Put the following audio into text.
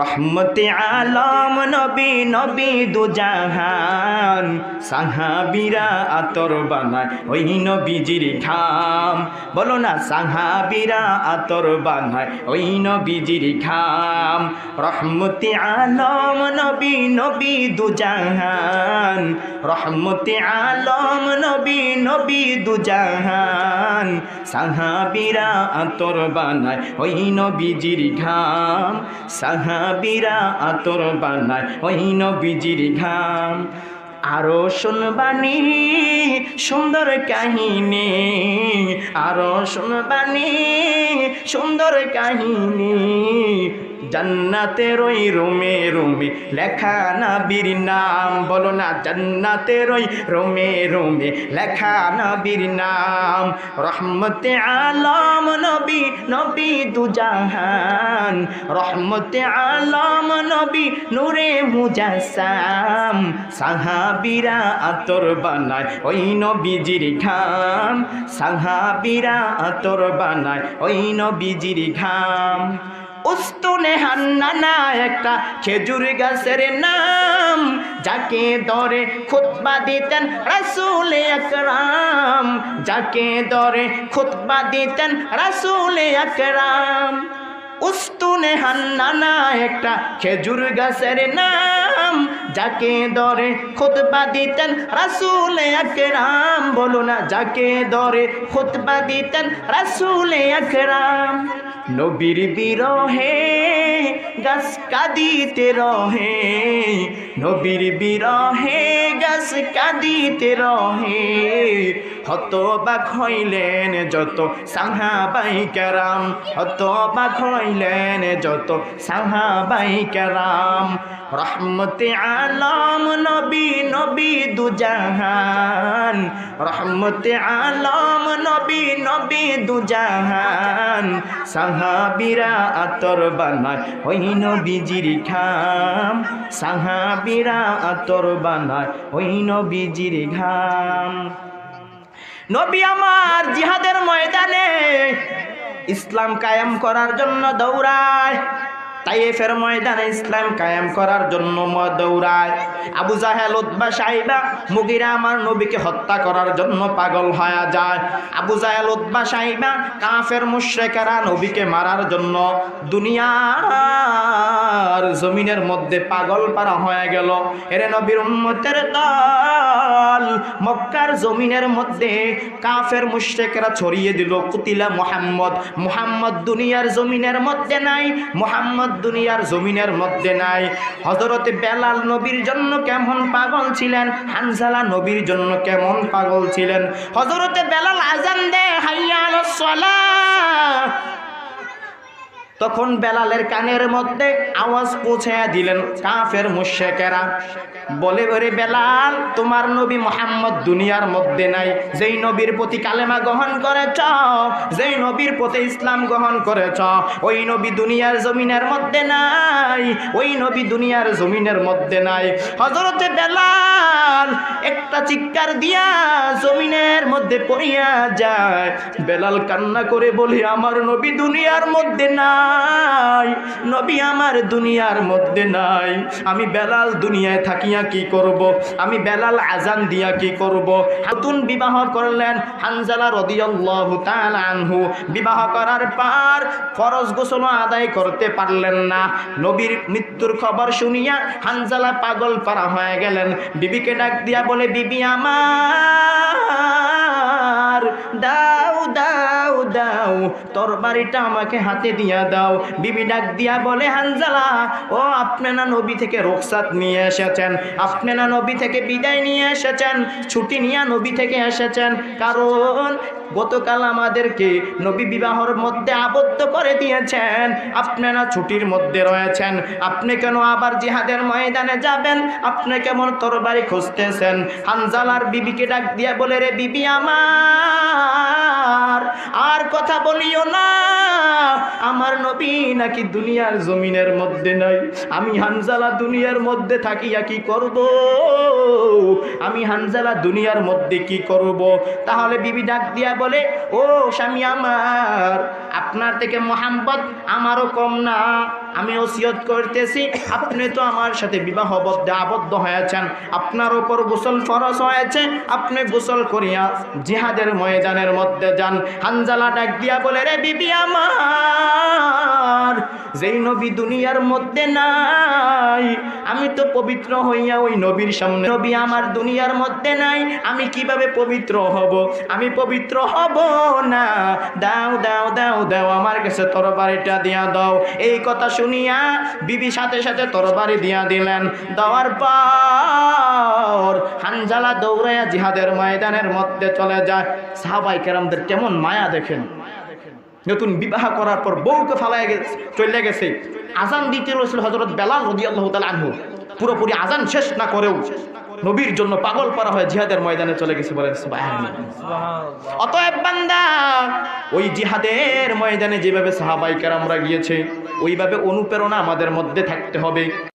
রহমতে আলম নবী নবী দুজাহান সাহাবিরা আতর বানায় ওই নবীজির খাম বলো না, সাহাবিরা আতর বানায় ওই নবীজির খাম রহমতে আলম নবী নবী দুজাহান রহমতে আলম নবী নবী দুজাহান সাহাবিরা আতর বানায় ওই নবীজির ঘাম। সাহাবিরা আতর বানায় ওই নবীজির ঘাম। আরও শুনবানি সুন্দর কাহিনী। আরও শুনবানি সুন্দর কাহিনী। জান্নাতের ওই রুমে রুমে। লেখা নাবির নাম, বলো না জান্নাতের ওই রুমে রুমে। লেখা নাবির নাম, রহমতে আলম নবী নবী দুজাহান রহমতে আলম নবী, নূরে মুজাসাম। সাহাবিরা আতর বানায় ওই নবীজির ঘাম। সাহাবিরা আতর বানায় ওই নবীজির ঘাম। উস্তুনে হান্নানা একটা খেজুর গাছের নাম, যাকে দরে খুতবা দিতেন রাসুল একরাম যাকে দরে খুতবা দিতেন রাসুল আকরাম। উস্তুনে হান্নানা একটা খেজুর গাছের নাম, যাকে দরে খুতবা দিতেন রাসুল আকরাম। বলো না, যাকে দরে খুতবা দিতেন রাসুল আকরাম। নবীর বিরহে গাছ কাঁদিতে রহে, নবীর বিরহে গাছ কাঁদিতে রহে। হতবাক হইলেন যত সাহাবাই কেরাম, হতবাক হইলেন যত সাহাবাই কেরাম। রহমতে আলম নবী নবী দুজাহান। রহমতে আলম নবী নবী দুজাহান। সাহাবিরা আতর বানায়, ওই নবীজির খাম সাহাবিরা আতর বানায়, ওই নবীজির ঘাম। নবী আমার জিহাদের ময়দানে ইসলাম কায়েম করার জন্য দৌড়ায়। তাইফের ময়দানে ইসলাম কায়েম করার জন্য দৌড়ায়। আবু জাহেল উদ্বা সাহিবা মুগিরা আমার নবীকে হত্যা করার জন্য পাগল হয়ে যায়। আবু জাহেল উদ্বা সাহিবা কাফের মুশ্রেকেরা নবীকে মারার জন্য দুনিয়ার জমিনের মধ্যে পাগল পারা হয়ে গেল। এরে নবীর উম্মতের দল মক্কার জমিনের মধ্যে কাফের মুশ্রেকেরা ছড়িয়ে দিল। কুতিলা মোহাম্মদ মোহাম্মদ দুনিয়ার জমিনের মধ্যে নাই, মোহাম্মদ দুনিয়ার জমিনের মধ্যে নাই। হজরতে বেলাল নবীর জন্য কেমন পাগল ছিলেন? হানজালা নবীর জন্য কেমন পাগল ছিলেন? হজরতে বেলাল আজান দে হাইয়া আলাস তখন বেলালের কানের মধ্যে আওয়াজ পৌঁছে দিলেন, কাফের মুশেকেরা বলে বলে বেলাল, তোমার নবী মোহাম্মদ দুনিয়ার মধ্যে নাই। যেই নবীর প্রতি কালেমা গ্রহণ করেছ, যেই নবীর প্রতি ইসলাম গ্রহণ করেছ, ওই নবী দুনিয়ার জমিনের মধ্যে নাই, ওই নবী দুনিয়ার জমিনের মধ্যে নাই। হজরতে বেলাল একটা চিৎকার দিয়া জমিনের মধ্যে পড়িয়া যায়। বেলাল কান্না করে বলি, আমার নবী দুনিয়ার মধ্যে নাই, নবী আমার দুনিয়ার মধ্যে নাই। আমি বেলাল দুনিয়ায় থাকিয়া কি করব। আমি বেলাল আজান দিয়া কি করব। নতুন বিবাহ করলেন হানজালা রদিয়াল্লাহু আনহু। বিবাহ করার পর ফরজ গোসল আদায় করতে পারলেন না। নবীর মৃত্যুর খবর শুনিয়া হানজালা পাগল পারা হয়ে গেলেন। বিবিকে ডাক দিয়া বলে, বিবি আমার দাও দাও দাও তোর বাড়িটা আমাকে হাতে দিয়া দাও। বিবি ডাক দিয়া বলে, হানজালা, ও আপনি না নবী থেকে রোকসাত নিয়ে এসেছেন। আপনি না নবী থেকে বিদায় নিয়ে এসেছেন, ছুটি নিয়ে নবী থেকে এসেছেন। কারণ গতকাল আমাদেরকে নবী বিবাহর মধ্যে আবদ্ধ করে দিয়েছেন। আপনারা ছুটির মধ্যে রয়েছেন। আপনি কেন আবার জিহাদের ময়দানে যাবেন? আপনি কেমন তরবারি খুঁজতেছেন? হানজালার বিবিকে ডাক দিয়া বলে, রে বিবি আমার, আর কথা বলিও না, আমার নবী নাকি দুনিয়ার জমিনের মধ্যে নাই। আমি হানজালা দুনিয়ার মধ্যে থাকিয়া কি করব? আমি হানজালা দুনিয়ার মধ্যে কি করব? তাহলে বিবি ডাক দিয়া বলে, ও স্বামী আমার, আপনার থেকে মোহাম্মদ আমারও কম না। আমি ওসিয়ত করতেছি। আপনি তো আমার সাথে বিবাহ বদ্ধে আবদ্ধ হয়েছেন। আপনার ওপর গোসল ফরজ হয়েছে। আপনি গোসল করিয়া জিহাদের ময়দানের মধ্যে যান। হানজালা ডাক দিয়া বলে, রে বিবি আমার, যেই নবী দুনিয়ার মধ্যে নাই আমি তো পবিত্র হইয়া ওই নবীর সামনে নবী আমার দুনিয়ার মধ্যে নাই, আমি কীভাবে পবিত্র হব? আমি পবিত্র হব না? দাও দাও দাও দাও, আমার কাছে তরবারিটা দিয়া দাও। এই কথা শুনিয়া বিবি সাথে সাথে তরবারি দিয়া দিলেন। দেওয়ার পর হানজালা দৌড়াইয়া জিহাদের ময়দানের মধ্যে চলে যায়। সাহাবাই কেরামদের কেমন মায়া দেখেন। নতুন বিবাহ করার পর বউকে ফালাই গেছে চলে গেছে। আজান দিতে রয়েছিল হজরত বেলাল রদি আল্লাহ আনহু। পুরোপুরি আজান শেষ না করেও নবীর জন্য পাগল করা হয় জিহাদের ময়দানে চলে গেছে বলে অতএব বান্দা ওই জিহাদের ময়দানে যেভাবে সাহাবাই কেরামরা গিয়েছে ওইভাবে অনুপ্রেরণা আমাদের মধ্যে থাকতে হবে।